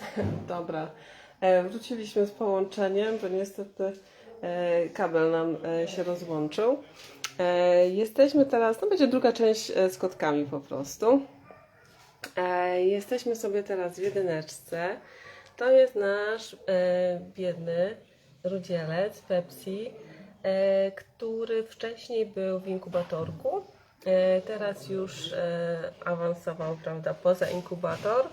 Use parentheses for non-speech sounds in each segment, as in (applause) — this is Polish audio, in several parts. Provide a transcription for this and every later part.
(laughs) Dobra. E, wróciliśmy z połączeniem, bo niestety e, kabel nam e, się rozłączył. Jesteśmy teraz, to będzie druga część z kotkami po prostu. Jesteśmy sobie teraz w jedyneczce. To jest nasz biedny rudzielec Pepsi, który wcześniej był w inkubatorku. Teraz już awansował, prawda, poza inkubator.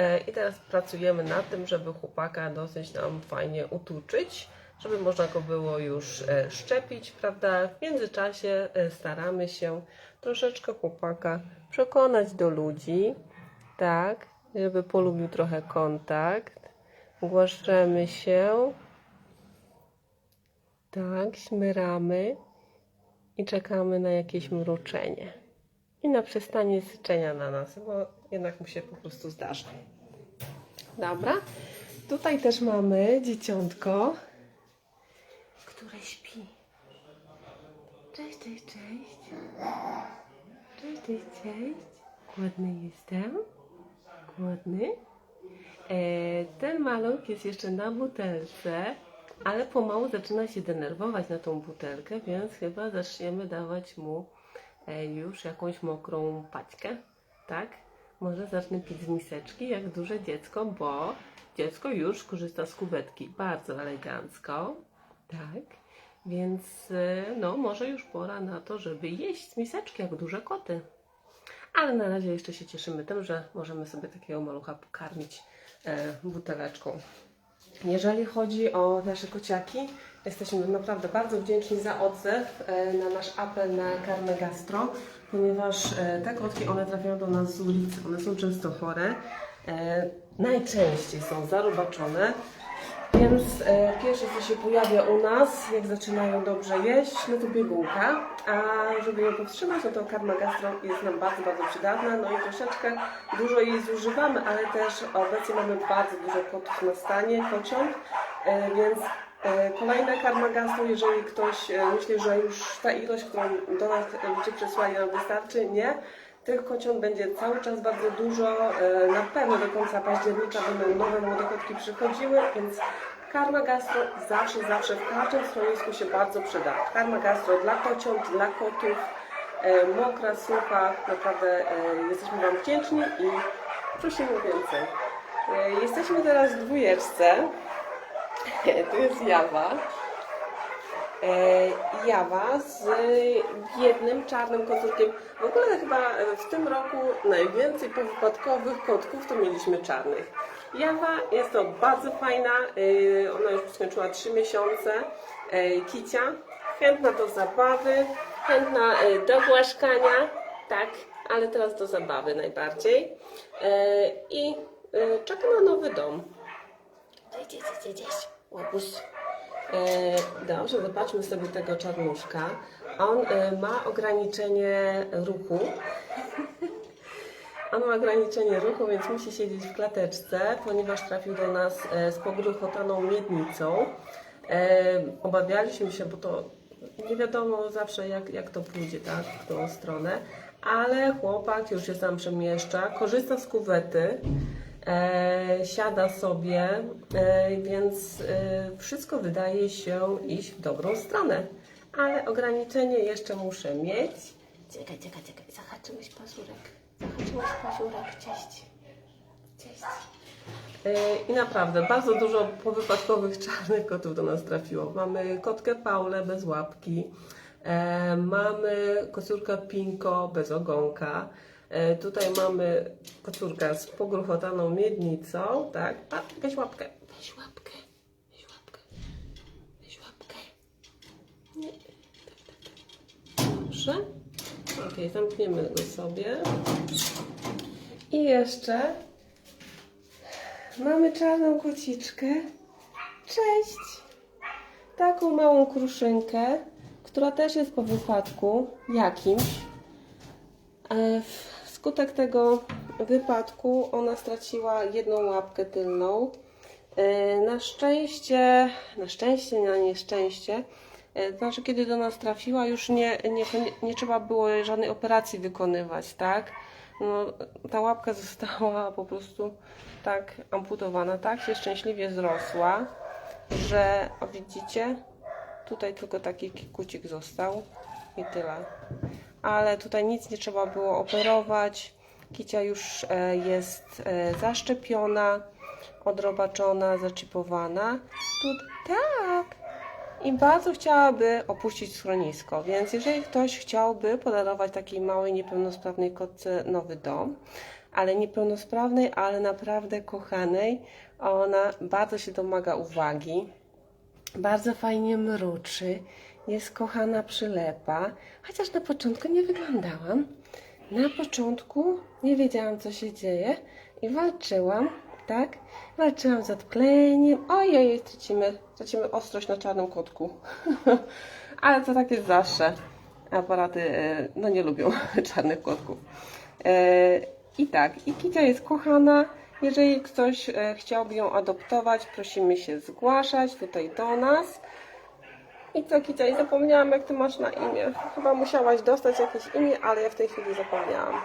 E, I teraz pracujemy nad tym, żeby chłopaka dosyć nam fajnie utuczyć, żeby można go było już e, szczepić, prawda? W międzyczasie e, staramy się troszeczkę chłopaka przekonać do ludzi, tak, żeby polubił trochę kontakt. Głaszczemy się, tak, śmyramy i czekamy na jakieś mruczenie. I na przestanie syczenia na nas, bo jednak mu się po prostu zdarza. Dobra. Tutaj też mamy dzieciątko, które śpi. Cześć, cześć, cześć. Cześć, cześć, cześć. Głodny jestem. Głodny. E, ten maluch jest jeszcze na butelce, ale pomału zaczyna się denerwować na tą butelkę, więc chyba zaczniemy dawać mu e, już jakąś mokrą paćkę, tak? Może zacznę pić z miseczki jak duże dziecko, bo dziecko już korzysta z kubetki bardzo elegancko, tak? Więc e, no, może już pora na to, żeby jeść z miseczki jak duże koty. Ale na razie jeszcze się cieszymy tym, że możemy sobie takiego malucha pokarmić e, buteleczką. Jeżeli chodzi o nasze kociaki, jesteśmy naprawdę bardzo wdzięczni za odzew e, na nasz apel na karmę gastro, ponieważ e, te kotki, one trafiają do nas z ulicy, one są często chore, e, najczęściej są zarobaczone, więc e, pierwsze co się pojawia u nas, jak zaczynają dobrze jeść, no to biegunka, a żeby ją powstrzymać, no to karma gastro jest nam bardzo, bardzo przydatna, no i troszeczkę dużo jej zużywamy, ale też obecnie mamy bardzo dużo kotów na stanie, kociąt, e, więc e, kolejna karma gastro, jeżeli ktoś e, myśli, że już ta ilość, którą do nas ludzie przesłali nam wystarczy, nie. Tych kociąt będzie cały czas bardzo dużo. E, Na pewno do końca października będą nowe młode kotki przychodziły, więc karma gastro zawsze, zawsze w każdym schronisku się bardzo przyda. Karma gastro dla kociąt, dla kotów, mokra, sucha. Naprawdę jesteśmy Wam wdzięczni i prosimy o więcej. Jesteśmy teraz w dwójeczce. (laughs) Tu jest Jawa. E, Jawa z jednym czarnym kotkiem. W ogóle chyba w tym roku najwięcej powypadkowych kotków to mieliśmy czarnych. Jawa jest to bardzo fajna, e, ona już skończyła 3 miesiące, e, kicia, chętna do zabawy, chętna e, do głaskania, tak, ale teraz do zabawy najbardziej. E, I e, czeka na nowy dom. Cześć, cześć, cześć. Łabuś. E, Dobrze, zobaczmy sobie tego czarnuszka. On e, ma ograniczenie ruchu. On ma ograniczenie ruchu, więc musi siedzieć w klateczce, ponieważ trafił do nas e, z pogruchotaną miednicą. E, Obawialiśmy się, bo to nie wiadomo zawsze jak, jak to pójdzie, tak, w którą stronę. Ale chłopak już się tam przemieszcza, korzysta z kuwety siada sobie, e, więc e, wszystko wydaje się iść w dobrą stronę. Ale ograniczenie jeszcze muszę mieć. Czekaj, czekaj, czekaj, zahaczyłeś pazurek. Zahaczyłeś pazurek, cześć. Cześć. E, I naprawdę bardzo dużo powypadkowych (laughs) czarnych kotów do nas trafiło. Mamy kotkę Paulę bez łapki, e, mamy kocurka Pinko bez ogonka, e, tutaj mamy kocurka z pogruchotaną miednicą, tak? A, weź łapkę, weź łapkę, weź łapkę, weź łapkę. Nie. Tak, tak, tak. Dobrze. Ok, zamkniemy go sobie. I jeszcze Mamy czarną kociczkę. Cześć! Taką małą kruszynkę, która też jest po wypadku jakimś. E, Wskutek tego wypadku ona straciła jedną łapkę tylną. E, Na szczęście, na szczęście, na nieszczęście, e, to znaczy kiedy do nas trafiła już nie, nie, nie trzeba było żadnej operacji wykonywać, tak? no, ta łapka została po prostu tak amputowana, tak się szczęśliwie zrosła, że widzicie, tutaj tylko taki kucik został i tyle. Ale tutaj nic nie trzeba było operować. Kicia już e, jest e, zaszczepiona, odrobaczona, zaczipowana. Tu, tak. I bardzo chciałaby opuścić schronisko, więc jeżeli ktoś chciałby podarować takiej małej, niepełnosprawnej kotce nowy dom, ale niepełnosprawnej, ale naprawdę kochanej, ona bardzo się domaga uwagi, bardzo fajnie mruczy, jest kochana przylepa, chociaż na początku nie wyglądałam. Na początku nie wiedziałam, co się dzieje i walczyłam, tak? Walczyłam z odklejeniem. Ojej, tracimy, tracimy ostrość na czarnym kotku. (laughs) Ale to tak jest zawsze. Aparaty e, no nie lubią (laughs) czarnych kotków. E, I tak, i Kicia jest kochana. Jeżeli ktoś e, chciałby ją adoptować, prosimy się zgłaszać tutaj do nas. I co, Kicia, i zapomniałam, jak ty masz na imię. Chyba musiałaś dostać jakieś imię, ale ja w tej chwili zapomniałam.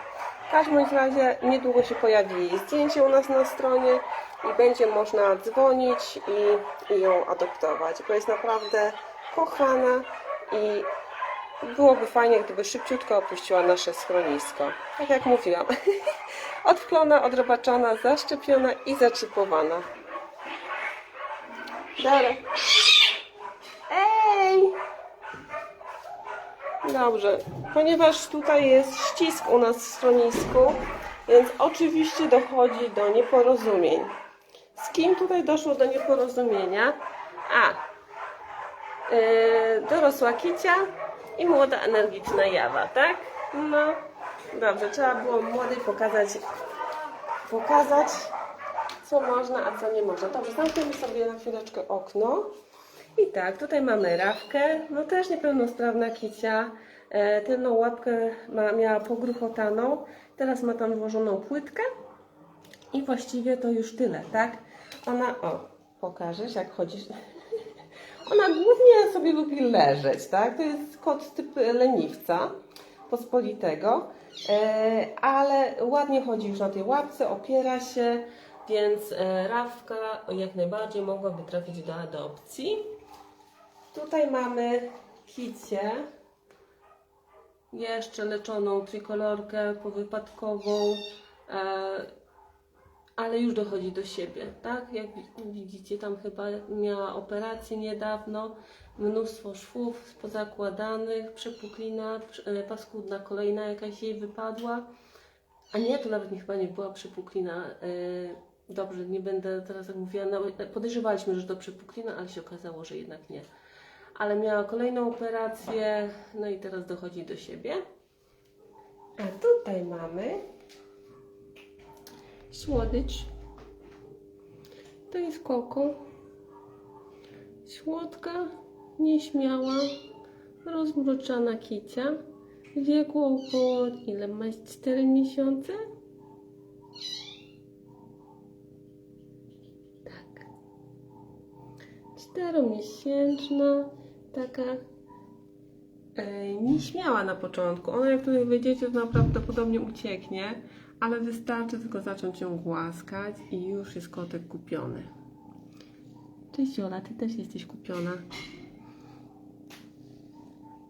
W każdym razie niedługo się pojawi zdjęcie u nas na stronie i będzie można dzwonić i, i ją adoptować, bo jest naprawdę kochana i byłoby fajnie, gdyby szybciutko opuściła nasze schronisko. Tak jak mówiłam. (laughs) Odwklona, odrobaczona, zaszczepiona i zaczipowana. Dalej. Dobrze, ponieważ tutaj jest ścisk u nas w schronisku, więc oczywiście dochodzi do nieporozumień. Z kim tutaj doszło do nieporozumienia? A, yy, dorosła Kicia i młoda, energiczna Jawa, tak? No, dobrze, trzeba było młodej pokazać, pokazać, co można, a co nie można. Dobrze, zamkniemy sobie na chwileczkę okno. I tak, tutaj mamy Rawkę, no też niepełnosprawna kicia. E, tylną łapkę ma, miała pogruchotaną, teraz ma tam włożoną płytkę i właściwie to już tyle, tak? Ona, o, pokażesz jak chodzisz. (laughs) Ona głównie sobie lubi leżeć, tak? To jest kot typ leniwca pospolitego, e, ale ładnie chodzi już na tej łapce, opiera się, więc e, Rawka jak najbardziej mogłaby trafić do adopcji. Tutaj mamy kicię, jeszcze leczoną trikolorkę powypadkową, e, ale już dochodzi do siebie, tak? Jak wi- widzicie, tam chyba miała operację niedawno, mnóstwo szwów pozakładanych, przepuklina, prze- e, paskudna kolejna jakaś jej wypadła. A nie, to nawet nie, chyba nie była przepuklina. e, Dobrze, nie będę teraz tak mówiła. No, podejrzewaliśmy, że to przepuklina, ale się okazało, że jednak nie. Ale miała kolejną operację, no i teraz dochodzi do siebie. A tutaj mamy słodycz. To jest koko. Słodka, nieśmiała, rozmroczana kicia. Wieku około, ile ma? 4 miesiące? Tak. Czteromiesięczna, taka nieśmiała na początku. Ona jak tutaj wyjdziecie, to prawdopodobnie ucieknie, ale wystarczy tylko zacząć ją głaskać i już jest kotek kupiony. Cześć Jola, ty też jesteś kupiona.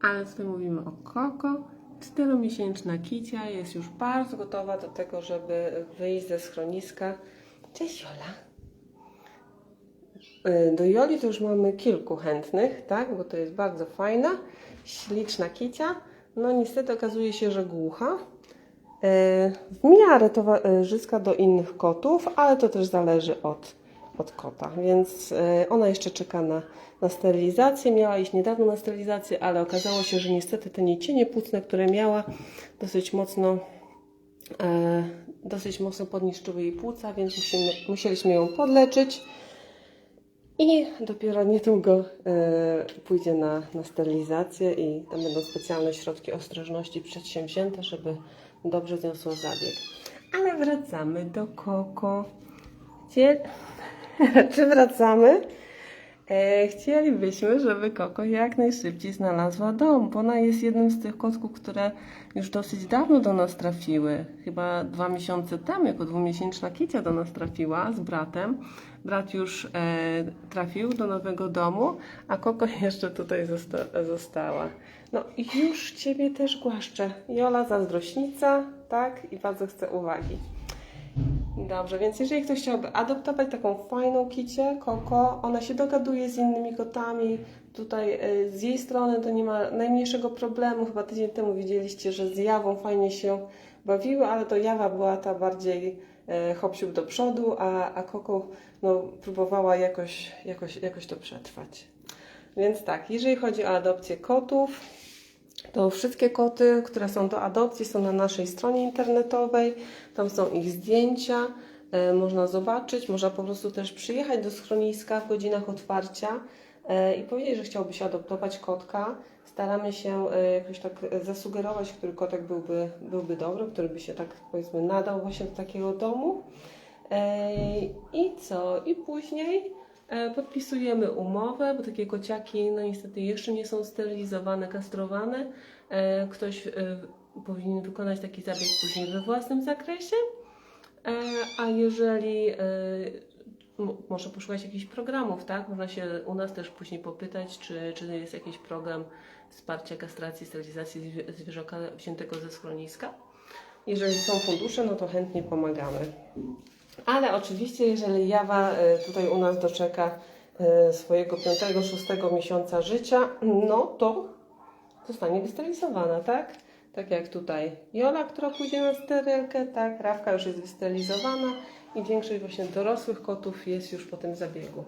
Ale tutaj mówimy o Koko. Czteromiesięczna kicia jest już bardzo gotowa do tego, żeby wyjść ze schroniska. Cześć Jola. Y, Do Joli to już mamy kilku chętnych, tak? Bo to jest bardzo fajna, śliczna kicia. No niestety okazuje się, że głucha. Y, W miarę towarzyska do innych kotów, ale to też zależy od, od kota. Więc y, ona jeszcze czeka na, na sterylizację. Miała iść niedawno na sterylizację, ale okazało się, że niestety te nicienie płucne, które miała, dosyć mocno e, dosyć mocno podniszczyły jej płuca, więc musimy, musieliśmy ją podleczyć. I dopiero niedługo e, pójdzie na, na sterylizację i tam będą specjalne środki ostrożności przedsięwzięte, żeby dobrze zniosło zabieg. Ale wracamy do Koko. (laughs) Czy wracamy? E, chcielibyśmy, żeby Koko jak najszybciej znalazła dom, bo ona jest jednym z tych kotków, które już dosyć dawno do nas trafiły. Chyba dwa miesiące temu, jako dwumiesięczna Kicia do nas trafiła z bratem. Brat już e, trafił do nowego domu, a Koko (laughs) jeszcze tutaj zosta- została. No i już Ciebie też głaszczę. Jola zazdrośnica, tak? I bardzo chce uwagi. Dobrze, więc jeżeli ktoś chciałby adoptować taką fajną kicię, Koko, ona się dogaduje z innymi kotami. Tutaj y, z jej strony to nie ma najmniejszego problemu. Chyba tydzień temu widzieliście, że z Jawą fajnie się bawiły, ale to Jawa była ta bardziej e, hopsiub do przodu, a, a Koko no, próbowała jakoś, jakoś, jakoś to przetrwać. Więc tak, jeżeli chodzi o adopcję kotów, to wszystkie koty, które są do adopcji, są na naszej stronie internetowej. Tam są ich zdjęcia, e, można zobaczyć. Można po prostu też przyjechać do schroniska w godzinach otwarcia e, i powiedzieć, że chciałbyś adoptować kotka. Staramy się e, jakoś tak zasugerować, który kotek byłby, byłby dobry, który by się tak powiedzmy nadał właśnie do takiego domu. E, I co? I później e, podpisujemy umowę, bo takie kociaki no niestety jeszcze nie są sterylizowane, kastrowane. Ktoś powinien wykonać taki zabieg później we własnym zakresie. A jeżeli może poszukać jakichś programów, tak? Można się u nas też później popytać, czy, czy jest jakiś program wsparcia kastracji, sterylizacji zwie- zwierzaka wziętego ze schroniska. Jeżeli są fundusze, no to chętnie pomagamy. Ale oczywiście, jeżeli Jawa e, tutaj u nas doczeka e, swojego 5-6 miesiąca życia, no to zostanie wysterylizowana, tak? Tak jak tutaj Jola, która pójdzie na sterylkę, tak? Rawka już jest wysterylizowana i większość właśnie dorosłych kotów jest już po tym zabiegu.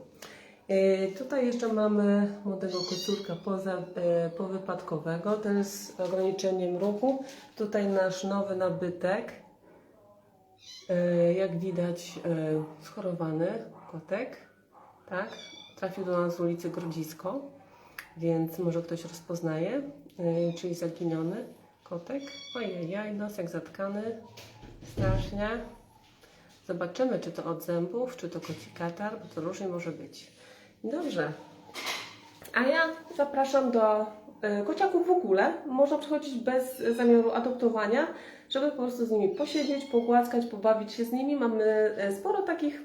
E, Tutaj jeszcze mamy młodego kocurka poza, e, powypadkowego, ten z ograniczeniem ruchu. Tutaj nasz nowy nabytek, E, Jak widać, schorowany kotek, tak? Trafił do nas z ulicy Grodzisko, więc może ktoś rozpoznaje, czyli zaginiony kotek. Ojej, nosek zatkany, strasznie. Zobaczymy, czy to od zębów, czy to koci katar, bo to różnie może być. Dobrze. A ja zapraszam do e, kociaków w ogóle. Można przychodzić bez zamiaru adoptowania, żeby po prostu z nimi posiedzieć, pogłaskać, pobawić się z nimi. Mamy e, sporo takich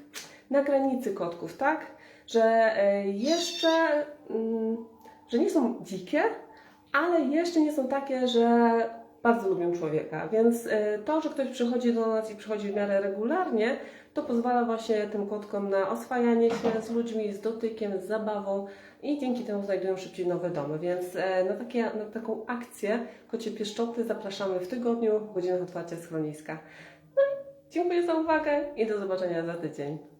na granicy kotków, tak? Że e, jeszcze, mm, że nie są dzikie, ale jeszcze nie są takie, że bardzo lubią człowieka. Więc e, to, że ktoś przychodzi do nas i przychodzi w miarę regularnie, to pozwala właśnie tym kotkom na oswajanie się z ludźmi, z dotykiem, z zabawą i dzięki temu znajdują szybciej nowe domy. Więc e, na, takie, na taką akcję Kocie Pieszczoty zapraszamy w tygodniu w godzinach otwarcia schroniska. No i dziękuję za uwagę i do zobaczenia za tydzień.